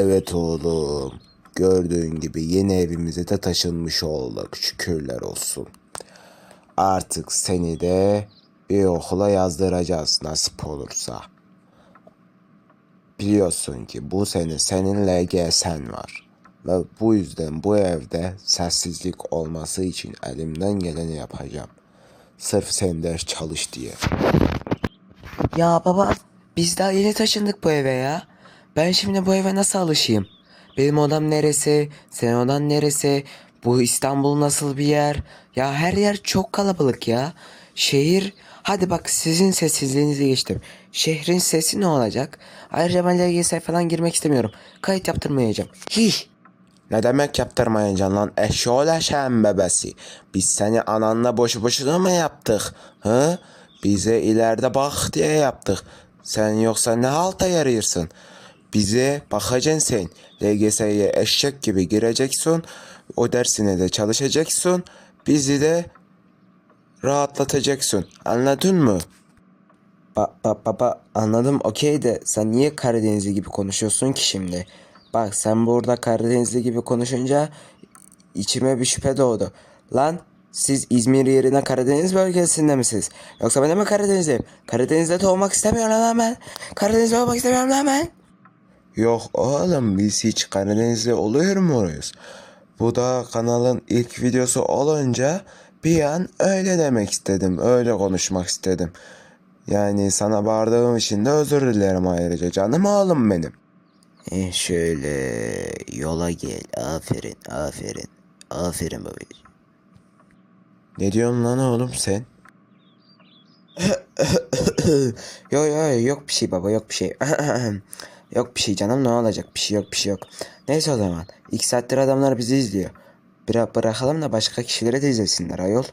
Evet oğlum. Gördüğün gibi yeni evimize de taşınmış olduk. Şükürler olsun. Artık seni de bir okula yazdıracağız nasip olursa. Biliyorsun ki bu sene senin LGS'n var. Ve bu yüzden bu evde sessizlik olması için elimden geleni yapacağım. Sırf sen ders çalış diye. Ya baba biz daha yeni taşındık bu eve ya. Ben şimdi bu eve nasıl alışayım? Benim odam neresi? Senin odan neresi? Bu İstanbul nasıl bir yer? Ya her yer çok kalabalık ya. Şehir hadi bak sizin sessizliğinizi geçtim. Şehrin sesi ne olacak? Ayrıca ben LGS falan girmek istemiyorum. Kayıt yaptırmayacağım. Hih. Ne demek yaptırmayacaksın lan eşşoğlu eşeğin bebesi. Biz seni ananla boşu boşuna mı yaptık? Hı? Bize ileride bak diye yaptık. Sen yoksa ne halta yarıyorsun? Bize bakacaksın sen. LGS'ye eşek gibi gireceksin. O dersine de çalışacaksın. Bizi de rahatlatacaksın. Anladın mı? Ba ba baba anladım okey de sen niye Karadenizli gibi konuşuyorsun ki şimdi? Bak sen burada Karadenizli gibi konuşunca içime bir şüphe doğdu. Lan siz İzmir yerine Karadeniz bölgesinde misiniz? Yoksa ben de mi Karadenizliyim? Karadeniz'de doğmak istemiyorum lan ben. Karadeniz'de doğmak istemiyorum lan ben. Yok oğlum biz hiç Karadenizli oluyor muyuz? Bu da kanalın ilk videosu olunca bir an öyle demek istedim. Öyle konuşmak istedim. Yani sana bağırdığım için de özür dilerim ayrıca. Canım oğlum benim. E şöyle yola gel. Aferin, aferin. Aferin babacığım. Ne diyorsun lan oğlum sen? Yo yo yok bir şey baba yok bir şey. yok bir şey canım ne olacak bir şey yok bir şey yok. Neyse o zaman. İlk saattir adamlar bizi izliyor. Bıra bırakalım da başka kişilere de izlesinler ayol.